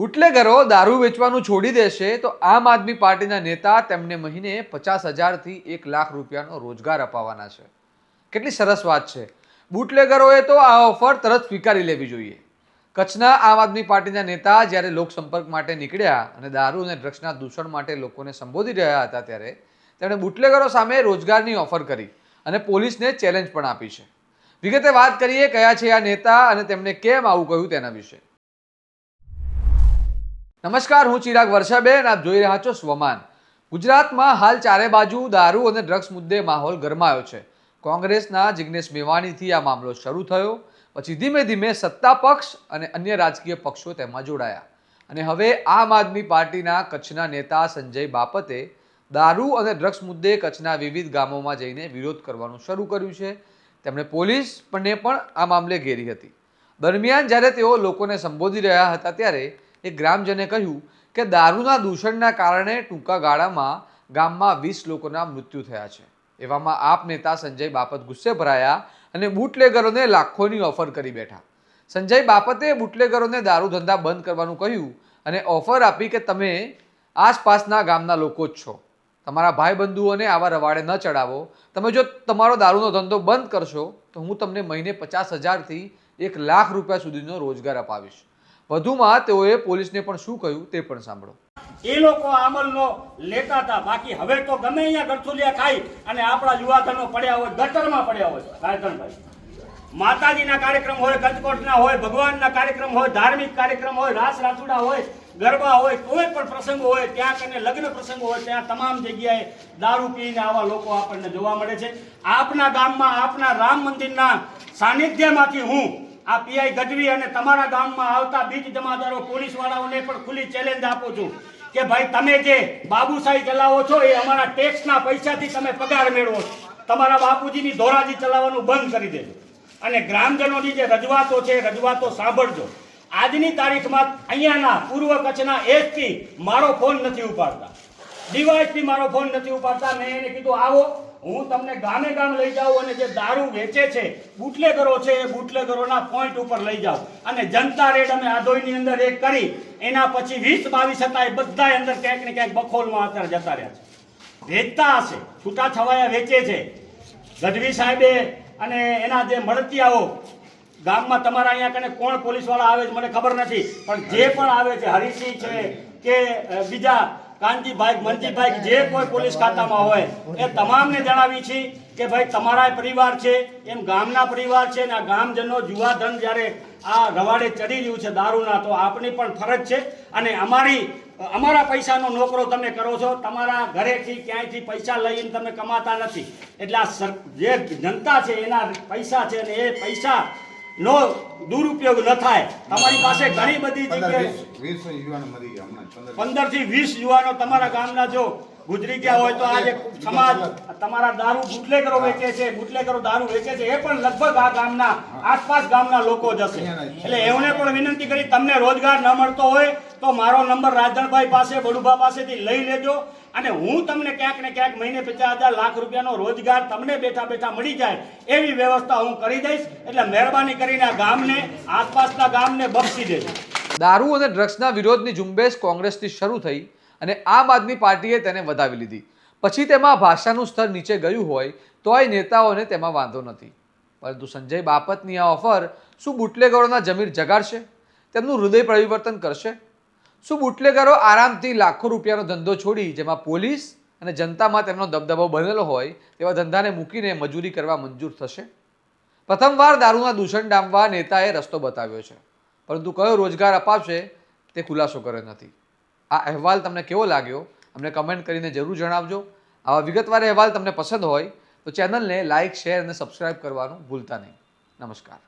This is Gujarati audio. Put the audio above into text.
બુટલેગરો દારૂ વેચવાનું છોડી દેશે તો આમ આદમી પાર્ટીના નેતા તેમને મહિને પચાસ હજારથી એક લાખ રૂપિયાનો રોજગાર અપાવવાના છે. કેટલી સરસ વાત છે. બુટલેગરોએ તો આ ઓફર તરત સ્વીકારી લેવી જોઈએ. કચ્છના આમ આદમી પાર્ટીના નેતા જ્યારે લોકસંપર્ક માટે નીકળ્યા અને દારૂ અને ડ્રગ્સના દૂષણ માટે લોકોને સંબોધી રહ્યા હતા ત્યારે તેમણે બુટલેગરો સામે રોજગારની ઓફર કરી અને પોલીસને ચેલેન્જ પણ આપી છે. વિગતે વાત કરીએ, કયા છે આ નેતા અને તેમણે કેમ આવું કહ્યું તેના વિશે. નમસ્કાર, હું ચિરાગ વર્ષાબેન, આપ જોઈ રહ્યા છો સ્વમાન. ગુજરાતમાં હાલ ચારે બાજુ દારૂ અને ડ્રગ્સ મુદ્દે માહોલ ગરમાયો છે. કોંગ્રેસના જિગ્નેશ મેવાણીથી આ મામલો શરૂ થયો, પછી ધીમે ધીમે સત્તા પક્ષ અને અન્ય રાજકીય પક્ષો તેમાં જોડાયા. અને હવે આમ આદમી પાર્ટીના કચ્છના નેતા સંજય બાપતે દારૂ અને ડ્રગ્સ મુદ્દે કચ્છના વિવિધ ગામોમાં જઈને વિરોધ કરવાનું શરૂ કર્યું છે. તેમણે પોલીસ પણ પણ આ મામલે ઘેરી હતી. દરમિયાન જ્યારે તેઓ લોકોને સંબોધી રહ્યા હતા ત્યારે એક ગ્રામજને કહ્યું કે દારૂના દૂષણના કારણે ટૂંકા ગાળામાં ગામમાં વીસ લોકોના મૃત્યુ થયા છે. એવામાં આપ નેતા સંજય બાપત ગુસ્સે ભરાયા અને બુટલેગરોને લાખોની ઓફર કરી બેઠા. સંજય બાપતે બુટલેગરોને દારૂ ધંધા બંધ કરવાનું કહ્યું અને ઓફર આપી કે તમે આસપાસના ગામના લોકો જ છો. તમારા ભાઈ બંધુઓને આવા રવાડે ન ચડાવો. તમે જો તમારો દારૂનો ધંધો બંધ કરશો તો હું તમને મહિને પચાસ હજારથી એક લાખ રૂપિયા સુધીનો રોજગાર અપાવીશ. વધુમાં તેઓએ પોલીસને પણ શું કહ્યું તે પણ સાંભળો. એ લોકો અમલનો લેતા હતા. બાકી હવે તો ગમે અહીંયા ગરથુલિયા ખાઈ અને આપણા યુવાધનો પડ્યા હોય, ગટરમાં પડ્યા હોય. રાજધનભાઈ માતાજીના કાર્યક્રમ હોય, ગજકોટના હોય, ભગવાનના કાર્યક્રમ હોય, ધાર્મિક કાર્યક્રમ હોય, રાસ રાસુડા હોય, ગરબા હોય, કોઈ પણ પ્રસંગ હોય, ત્યાં કરીને લગ્ન પ્રસંગ હોય, ત્યાં તમામ જગ્યાએ દારૂ પીને આવા લોકો આપણને જોવા મળે છે. આપના ગામમાં, આપના રામ મંદિરના સાનિધ્યમાંથી હું આ પીઆઈ ગઢવી અને તમારા ગામમાં આવતા બીજ જમાદારો પોલીસ વાળાઓને પણ ખુલ્લી ચેલેન્જ આપું છું કે ભાઈ, તમે જે બાબુશાહી ચલાવો છો, એ અમારા ટેક્સના પૈસાથી તમે પગાર મેળવો તમારા બાપુજીની ધોરાજી ચલાવવાનું બંધ કરી દેજો. અને ગ્રામજનોની જે રજૂઆતો છે રજૂઆતો સાંભળજો. આજની તારીખમાં અહીંયાના પૂર્વ કચ્છના એસપી મારો ફોન નથી ઉપાડતા. ડીવાયસપી મારો ફોન નથી ઉપાડતા. મેં એને કીધું, આવો. હું તમને ગામે ગામ લઈ જાઉં અને જે દારૂ વેચે છે, બુટલેગરો છે, એ બુટલેગરોના પોઈન્ટ ઉપર લઈ જાઉં અને જનતા રેડ અમે આધોઈની અંદર એક કરી, એના પછી વીસ બાવીસ હતા એ બધા અંદર ક્યાંક ને ક્યાંક બખોલમાં અત્યારે જતા રહ્યા છે. વેચતા હશે, છૂટા છવાયા વેચે છે. ગઢવી સાહેબે અને એના જે મળતિયાઓ, ગામમાં તમારા અહીંયા કને કોણ પોલીસવાળા આવે છે મને ખબર નથી, પણ જે પણ આવે છે હરિસિંહ છે કે બીજા કાંતિભાઈ મનજીભાઈ જે કોઈ પોલીસ ખાતામાં હોય, એ તમામને જણાવી છે કે ભાઈ તમારા પરિવાર છે, એમ ગામના પરિવાર છે અને આ ગામજનો યુવાધન જ્યારે આ રવાડે ચડી રહ્યું છે દારૂના, તો આપની પણ ફરજ છે. અને અમારી, અમારા પૈસાનો નોકરો તમે કરો છો, તમારા ઘરેથી ક્યાંયથી પૈસા લઈને તમે કમાતા નથી. એટલે આ જે જનતા છે, એના પૈસા છે અને એ પૈસા નો દુરુપયોગ ન થાય. તમારી પાસે ઘણી બધી પંદર જગ્યાએ થી વીસ યુવાનો તમારા ગામના જો ગુજરી ગયા હોય તો આજે સમાજ તમારા દારૂ બુટલેગરો વેચે છે બુટલેગરો દારૂ વેચે છે એ પણ લગભગ આ ગામના આસપાસ ગામના લોકો જશે એટલે એમને પણ વિનંતી કરી તમને રોજગાર ન મળતો હોય તો મારો નંબર રાજણભાઈ પાસે બડુભા પાસેથી લઈ લેજો. અને હું તમને ક્યાંક ને ક્યાંક મહિને પચાસ હજાર લાખ રૂપિયાનો રોજગાર તમને બેઠા બેઠા મળી જાય એવી વ્યવસ્થા હું કરી દઈશ. એટલે મહેરબાની કરીને આ ગામને, આસપાસના ગામને બક્ષી દેજો. દારૂ અને ડ્રગ્સના વિરોધની ઝુંબેશ કોંગ્રેસથી શરૂ થઈ અને આમ આદમી પાર્ટીએ તેને વધાવી લીધી. પછી તેમાં ભાષાનું સ્તર નીચે ગયું હોય તોય નેતાઓને તેમાં વાંધો નથી. પરંતુ સંજય બાપતની આ ઓફર શું બુટલેગરોના જમીર જગાડશે? તેમનું હૃદય પરિવર્તન કરશે? શું બુટલેગરો આરામથી લાખો રૂપિયાનો ધંધો છોડી, જેમાં પોલીસ અને જનતામાં તેમનો દબદબો બનેલો હોય, તેવા ધંધાને મૂકીને મજૂરી કરવા મંજૂર થશે? પ્રથમવાર દારૂના દૂષણ ડામવા નેતાએ રસ્તો બતાવ્યો છે. પરંતુ કયો રોજગાર અપાવશે, તે ખુલાસો કર્યો નથી. આ અહેવાલ તમને કેવો લાગ્યો? અમને કમેન્ટ કરીને જરૂર જણાવજો. આવા વિગતવાર અહેવાલ તમને પસંદ હોય, તો ચેનલને લાઇક, શેર અને સબસ્ક્રાઇબ કરવાનું ભૂલતા નહીં. નમસ્કાર.